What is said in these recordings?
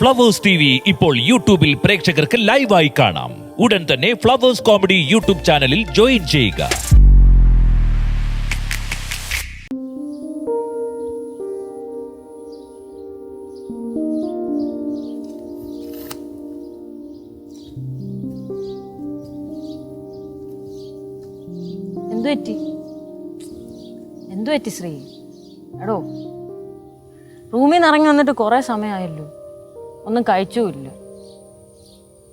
Flowers T V ഇപ്പോൾ യൂട്യൂബിൽ പ്രേക്ഷകർക്ക് ലൈവായി കാണാം. ഉടൻ തന്നെ ഫ്ലവേഴ്സ് കോമഡി യൂട്യൂബ് ചാനലിൽ ജോയിൻ ചെയ്യുക. എന്തു പറ്റി? എന്തു പറ്റി ശ്രീ? എടോ റൂമിൽ നിന്ന് ഇറങ്ങി വന്നിട്ട് കുറേ സമയമായല്ലോ. ഒന്നും കഴിച്ചുമില്ല.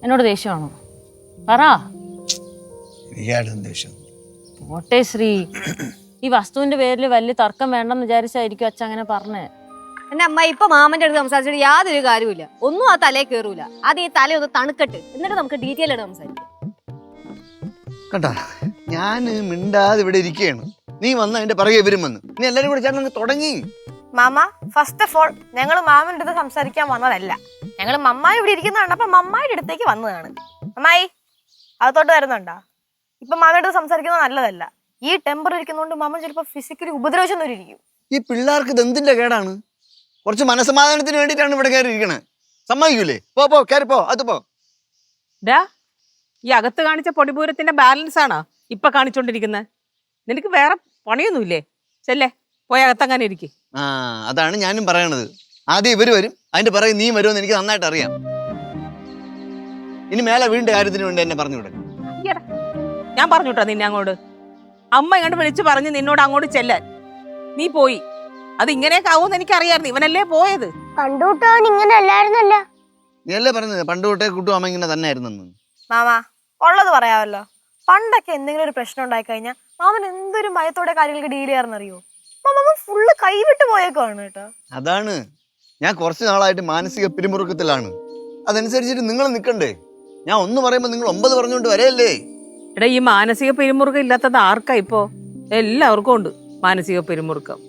എന്നോട് ദേഷ്യമാണോ? പറ. പോട്ടെ ശ്രീ. ഈ വസ്തുവിന്റെ പേരിൽ വലിയ തർക്കം വേണ്ടെന്ന് വിചാരിച്ചായിരിക്കും അച്ഛൻ അങ്ങനെ പറഞ്ഞേ. എന്റെ അമ്മ ഇപ്പൊ മാമന്റെ അടുത്ത് സംസാരിച്ചിട്ട് യാതൊരു കാര്യമില്ല ഒന്നും ആ തലേ കയറൂല അത് ഈ തല ഒന്ന് തണുക്കട്ട്. എന്നിട്ട് നമുക്ക് ഡീറ്റെയിൽ ആയിട്ട് സംസാരിക്കാം. കണ്ടാ? ഞാൻ മിണ്ടാതെ ഇവിടെ ഇരിക്കുകയാണ്. നീ വന്ന് അതിന്റെ പറയെ ഇവരും വന്ന്. നീ എല്ലാരും കൂടെ ചേർന്ന് തുടങ്ങി. മാമ ഫസ്റ്റ് ഓഫ് ഓൾ ഞങ്ങൾ മാമന്റെ അടുത്ത് സംസാരിക്കാൻ വന്നതല്ല. ഞങ്ങൾ മമ്മായി ഇവിടെ ഇരിക്കുന്നതാണ്. അപ്പൊ മമ്മായിയുടെ അടുത്തേക്ക് വന്നതാണ്. മമ്മായി അകത്തോട്ട് വരുന്നുണ്ടോ? ഇപ്പൊ മാമയുടെ അടുത്ത് സംസാരിക്കുന്നത് നല്ലതല്ല. ഈ ടെമ്പർ ഇരിക്കുന്നതുകൊണ്ട് മാമൻ ചിലപ്പോൾ ഫിസിക്കലി ഉപദ്രവിച്ചെന്നൊരിക്കും ഈ പിള്ളേർക്ക് ഇത് എന്തിന്റെ കേടാണ്? കുറച്ച് മനസമാധാനത്തിന് വേണ്ടിയിട്ടാണ് ഇവിടെ കയറി ഇരിക്കണേ. സമ്മതിക്കൂലേ? പോ പോ കയറി പോ അത് പോ. ഡാ ഈ അകത്ത് കാണിച്ച പൊടിപൂരത്തിന്റെ ബാലൻസ് ആണോ ഇപ്പൊ കാണിച്ചോണ്ടിരിക്കുന്നത് നിനക്ക് വേറെ പണിയൊന്നുമില്ലേ? ചെല്ലേ. പോയി അകത്തങ്ങനെ ഇരിക്കും. ആ അതാണ് ഞാനും പറയണത്. ആദ്യം ഇവർ വരും. അതിന്റെ പിറകെ നീ വരുമെന്ന് എനിക്ക് നന്നായിട്ട് അറിയാം. ഇനി മേലെ വീണ്ടും കാര്യത്തിന് വേണ്ടി എന്നെ പറഞ്ഞു വിടും ഞാൻ പറഞ്ഞുട്ടോ നിന്നെ അങ്ങോട്ട്. അമ്മ ഇങ്ങോട്ട് വിളിച്ചു പറഞ്ഞ് നിന്നോട് അങ്ങോട്ട് ചെല്ലാൻ. നീ പോയി. അത് ഇങ്ങനെയൊക്കെ ആവുമെന്ന് എനിക്കറിയായിരുന്നു. ഇവനല്ലേ പോയത്? കണ്ടുകൂട്ടവൻ ഇങ്ങനെ അല്ലായിരുന്നല്ല. നീ അല്ലേ പറഞ്ഞത്? പണ്ട് തൊട്ടേ കുട്ടു അമ്മ ഇങ്ങനെ തന്നെ ആയിരുന്നു മാമ ഉള്ളത് പറയാമല്ലോ. പണ്ടൊക്കെ എന്തെങ്കിലും ഒരു പ്രശ്നം ഉണ്ടായി കഴിഞ്ഞാൽ മാമൻ എന്തൊരു ഭയത്തോടെ കാര്യങ്ങൾക്ക് ഡീൽ ചെയ്യാറെന്നറിയോ മാമ ഫുള്ള് കൈവിട്ട് പോയേക്കാണ് കേട്ടോ. അതാണ്. ഞാൻ കുറച്ച് നാളായിട്ട് മാനസിക പിരിമുറുക്കത്തിലാണ്. അതനുസരിച്ചിട്ട് നിങ്ങൾ നിൽക്കണ്ടേ ഞാൻ ഒന്ന് പറയുമ്പോൾ നിങ്ങൾ ഒമ്പത് പറഞ്ഞുകൊണ്ട് വരെയല്ലേ? എടാ ഈ മാനസിക പിരിമുറുക്കം ഇല്ലാത്തത് ആർക്കാ ഇപ്പോ? എല്ലാവർക്കും ഉണ്ട് മാനസിക പിരിമുറുക്കം.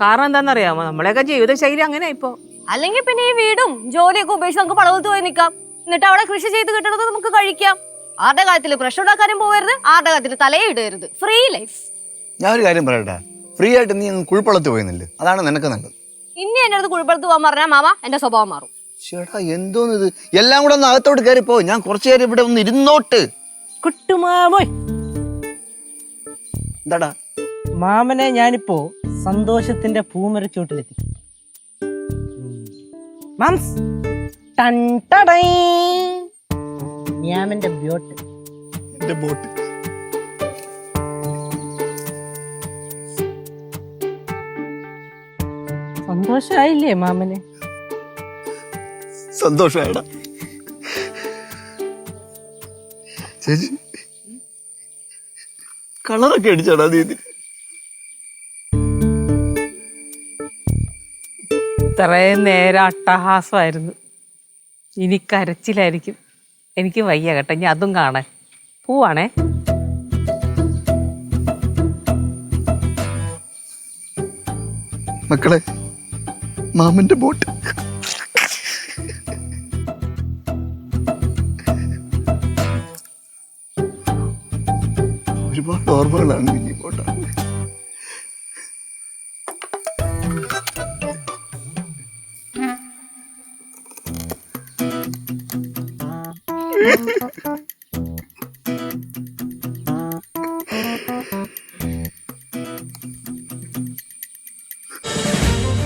കാരണം എന്താണെന്നറിയാമോ? നമ്മളെയൊക്കെ ജീവിതശൈലി അങ്ങനെ ഇപ്പോ. അല്ലെങ്കിൽ പിന്നെ ഈ വീടും ജോലിയൊക്കെ ഉപേക്ഷിച്ച് നമുക്ക് പടവത്ത് പോയി നിൽക്കാം. എന്നിട്ട് അവിടെ കൃഷി ചെയ്ത് കിട്ടണത് നമുക്ക് കഴിക്കാം. ആരുടെ കാര്യത്തിൽ പ്രശ്നം ഉണ്ടാക്കാനും പോകരുത് ആരുടെ കാര്യത്തിൽ തലയെ ഇടരുത് ഫ്രീ ലൈഫ് ഞാൻ ഒരു കാര്യം പറയട്ടെ? ഫ്രീ ആയിട്ട് നീ കുഴിപ്പളത്ത് കുഴിപ്പള്ളത്ത് പോയെന്നില്ല അതാണ് നിനക്ക് നല്ലത്. ഇനി എന്റെ അടുത്ത് കുഴിപ്പളത്ത് പോകാൻ പറഞ്ഞാൽ മാമ എന്റെ സ്വഭാവം മാറും. ചേട്ടാ എന്തോന്ന് ഇത് എല്ലാം കൂടെ ഒന്ന് അകത്തോട്ട് കയറിപ്പോ ഞാൻ കുറച്ചു നേരം ഇവിടെ ഒന്ന് ഇരുന്നോട്ട്. കുട്ടുമാമോയ് എന്താടാ? മാമനെ ഞാനിപ്പോ സന്തോഷത്തിന്റെ പൂമരച്ചോട്ടിലെത്തി. മാംസ്. ടൺ ടടൈ. ഞാമന്റെ ബോട്ട്. എന്റെ ബോട്ട്. സന്തോഷായില്ലേ മാമന്? സന്തോഷമായടാ ചേച്ചി കളറൊക്കെ അടിച്ചാടാ നീ ഇതിന്. ഇത്രയും നേരം അട്ടഹാസമായിരുന്നു. ഇനി കരച്ചിലായിരിക്കും. എനിക്ക് വയ്യ കേട്ടോ ഇനി അതും കാണാൻ. പോവാണേ. മക്കളെ മാമന്റെ ബോട്ട്. ഒരുപാട് ഓർമ്മകളാണ് ഈ ബോട്ടാണ്.